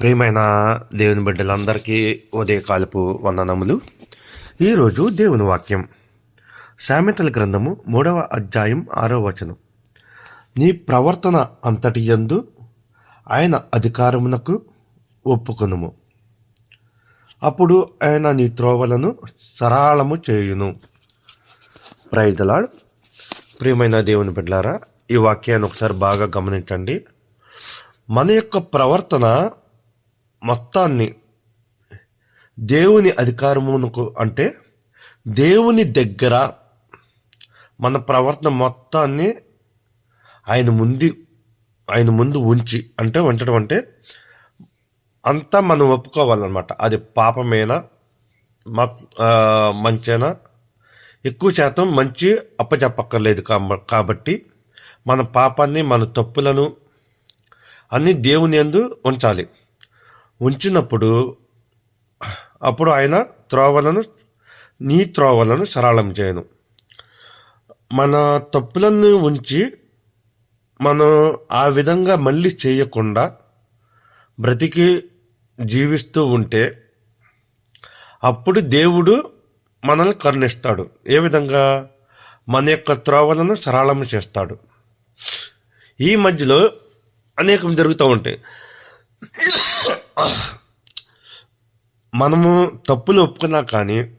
ప్రియమైన దేవుని బిడ్డలందరికీ ఉదయకాలపు వందనములు. ఈరోజు దేవుని వాక్యం. సామెతల గ్రంథము మూడవ అధ్యాయం ఆరో వచనం. నీ ప్రవర్తన అంతటి యందు ఆయన అధికారమునకు ఒప్పుకొనుము. అప్పుడు ఆయన నీ త్రోవలను సరళము చేయును. ప్రైదలాడ్ ప్రియమైన దేవుని బిడ్డారా ఈ వాక్యాన్ని ఒకసారి బాగా గమనించండి. మన యొక్క ప్రవర్తన మొత్తాన్ని దేవుని అధికారమునకు అంటే దేవుని దగ్గర మన ప్రవర్తన మొత్తాన్ని ఆయన ముందు ఆయన ముందు ఉంచి అంటే ఉంచడం అంటే అంతా మనం ఒప్పుకోవాలన్నమాట. అది పాపమేనా మంచేనా ఎక్కువ శాతం మంచి అప్పచెప్పక్కర్లేదు కాబట్టి మన పాపాన్ని మన తప్పులను అన్ని దేవుని ఎందు ఉంచాలి. ఉంచినప్పుడు అప్పుడు ఆయన త్రోవలను నీ త్రోవలను సరళం చేయను. మన తప్పులను ఉంచి మనం ఆ విధంగా మళ్ళీ చేయకుండా బ్రతికి జీవిస్తూ ఉంటే అప్పుడు దేవుడు మనల్ని కరుణిస్తాడు. ఏ విధంగా? మన యొక్క త్రోవలను సరళం చేస్తాడు. ఈ మధ్యలో అనేకం జరుగుతూ ఉంటాయి మనము తప్పులు ఒప్పుకున్నా కానీ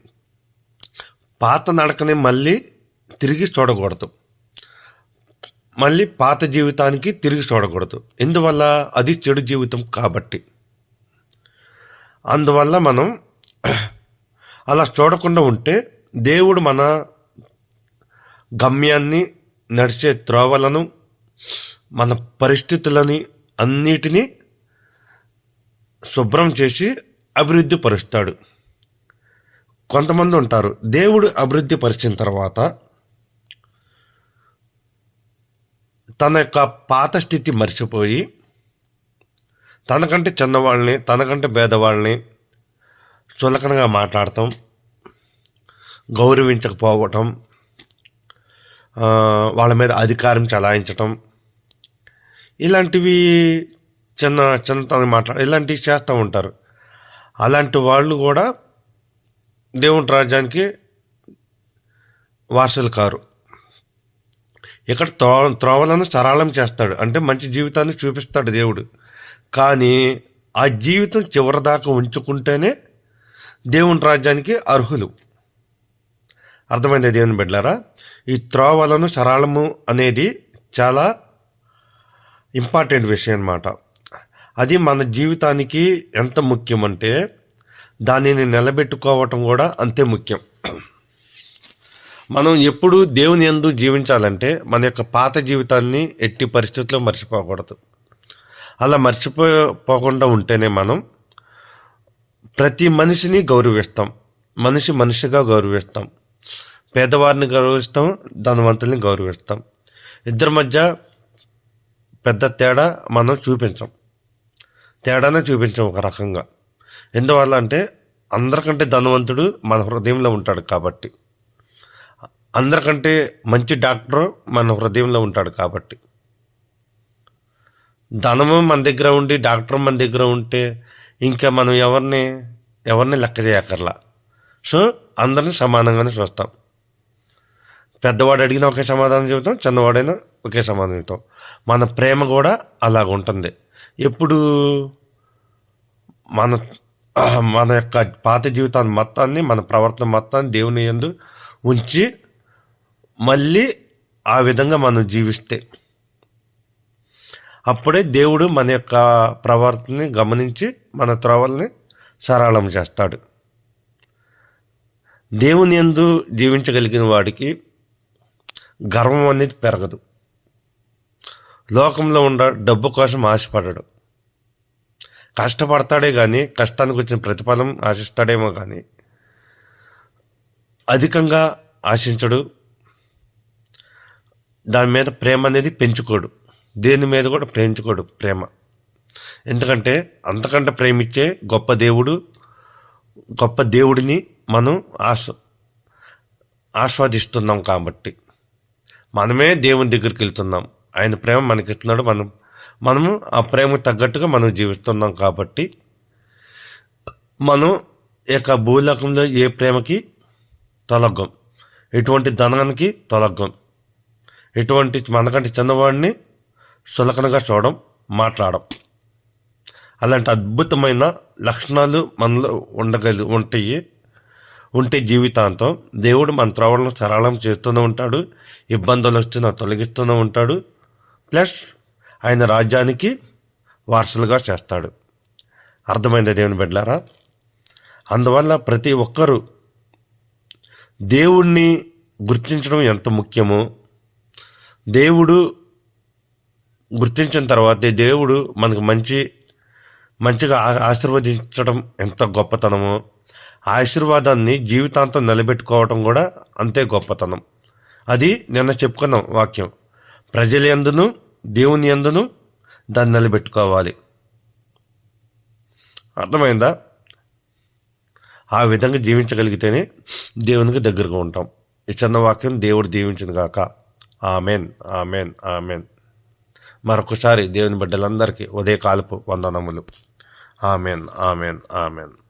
పాత నడకని మళ్ళీ తిరిగి చూడకూడదు. మళ్ళీ పాత జీవితానికి తిరిగి చూడకూడదు. ఎందువల్ల? అది చెడు జీవితం కాబట్టి. అందువల్ల మనం అలా చూడకుండా ఉంటే దేవుడు మన గమ్యాన్ని నడిచే త్రోవలను మన పరిస్థితులని అన్నిటినీ శుభ్రం చేసి అభివృద్ధి పరుస్తాడు. కొంతమంది ఉంటారు దేవుడు అభివృద్ధి పరిచిన తర్వాత తన యొక్క పాత స్థితి మర్చిపోయి తనకంటే చిన్నవాళ్ళని తనకంటే పేదవాళ్ళని చులకనగా మాట్లాడటం గౌరవించకపోవటం వాళ్ళ మీద అధికారం చలాయించటం ఇలాంటివి చిన్న చిన్నతనం మాట్లాడ ఇలాంటివి చేస్తూ ఉంటారు. అలాంటి వాళ్ళు కూడా దేవుని రాజ్యానికి వారసులు కారు. ఇక్కడ త్రో త్రోవలను సరళం చేస్తాడు. అంటే మంచి జీవితాన్ని చూపిస్తాడు దేవుడు. కానీ ఆ జీవితం చివరిదాకా ఉంచుకుంటేనే దేవుని రాజ్యానికి అర్హులు. అర్థమైంది దేవుని బిడ్డారా ఈ త్రోవలను సరళము అనేది చాలా ఇంపార్టెంట్ విషయం అన్నమాట. అది మన జీవితానికి ఎంత ముఖ్యమంటే దానిని నిలబెట్టుకోవటం కూడా అంతే ముఖ్యం. మనం ఎప్పుడు దేవుని ఎందు జీవించాలంటే మన యొక్క పాత జీవితాన్ని ఎట్టి పరిస్థితుల్లో మర్చిపోకూడదు. అలా మర్చిపోకుండా ఉంటేనే మనం ప్రతి మనిషిని గౌరవిస్తాం. మనిషి మనిషిగా గౌరవిస్తాం. పేదవారిని గౌరవిస్తాం ధనవంతుల్ని గౌరవిస్తాం. ఇద్దరి మధ్య పెద్ద తేడా మనం చూపించాం. తేడానే చూపించాం ఒక రకంగా. ఎందువల్ల అంటే అందరికంటే ధనవంతుడు మన హృదయంలో ఉంటాడు కాబట్టి. అందరికంటే మంచి డాక్టర్ మన హృదయంలో ఉంటాడు కాబట్టి. ధనము మన దగ్గర ఉండి డాక్టర్ మన దగ్గర ఉంటే ఇంకా మనం ఎవరిని ఎవరిని లెక్క చేయక్కర్లా. సో అందరిని సమానంగానే చూస్తాం. పెద్దవాడు అడిగిన ఒకే సమాధానం చెబుతాం చిన్నవాడైనా ఒకే సమాధానం చెబుతాం. మన ప్రేమ కూడా అలాగ ఉంటుంది. ఎప్పుడు మన మన యొక్క పాత జీవితాన్ని మొత్తాన్ని మన ప్రవర్తన మొత్తాన్ని దేవుని ఎందు ఉంచి మళ్ళీ ఆ విధంగా మనం జీవిస్తే అప్పుడే దేవుడు మన యొక్క ప్రవర్తనని గమనించి మన త్రోవల్ని సరళం చేస్తాడు. దేవుని ఎందు జీవించగలిగిన వాడికి గర్వం అనేది పెరగదు. లోకంలో ఉండ డబ్బు కోసం ఆశపడడు. కష్టపడతాడే కానీ కష్టానికి వచ్చిన ప్రతిఫలం ఆశిస్తాడేమో కానీ అధికంగా ఆశించడు. దాని మీద ప్రేమ అనేది పెంచుకోడు. దేని మీద కూడా ప్రేమించుకోడు ప్రేమ. ఎందుకంటే అంతకంటే ప్రేమించే గొప్ప దేవుడు గొప్ప దేవుడిని మనం ఆస్ ఆస్వాదిస్తున్నాం కాబట్టి. మనమే దేవుని దగ్గరికి వెళ్తున్నాం. ఆయన ప్రేమ మనకి ఇస్తున్నాడు. మనం మనము ఆ ప్రేమకు తగ్గట్టుగా మనం జీవిస్తున్నాం కాబట్టి. మనం ఈ యొక్క భూలోకంలో ఏ ప్రేమకి తొలగ్గం. ఎటువంటి ధనానికి తొలగ్గం. ఎటువంటి మనకంటే చిన్నవాడిని సులకనగా చూడడం మాట్లాడడం. అలాంటి అద్భుతమైన లక్షణాలు మనలో ఉండగలి ఉంటాయి. ఉంటే జీవితాంతం దేవుడు మన త్రవలను సరళం చేస్తూనే ఉంటాడు ఇబ్బందులు వచ్చినా తొలగిస్తూనే ఉంటాడు. ప్లస్ ఆయన రాజ్యానికి వారసులుగా చేస్తాడు. అర్థమైంది దేవుని బిడ్డలారా? అందువల్ల ప్రతి ఒక్కరూ దేవుణ్ణి గుర్తించడం ఎంత ముఖ్యమో దేవుడు గుర్తించిన తర్వాతే దేవుడు మనకు మంచి మంచిగా ఆశీర్వదించడం ఎంత గొప్పతనమో ఆశీర్వాదాన్ని జీవితాంతం నిలబెట్టుకోవడం కూడా అంతే గొప్పతనం. అది నిన్న చెప్పుకున్నాం వాక్యం. ప్రజల ఎందును దేవుని ఎందును దాన్ని నిలబెట్టుకోవాలి. అర్థమైందా? ఆ విధంగా జీవించగలిగితేనే దేవునికి దగ్గరగా ఉంటాం. ఈ చిన్న వాక్యం దేవుడు దీవించింది కాక. Amen amen amen. మరొకసారి దేవుని బిడ్డలందరికీ ఉదయకాలపు వందనములు. Amen amen amen.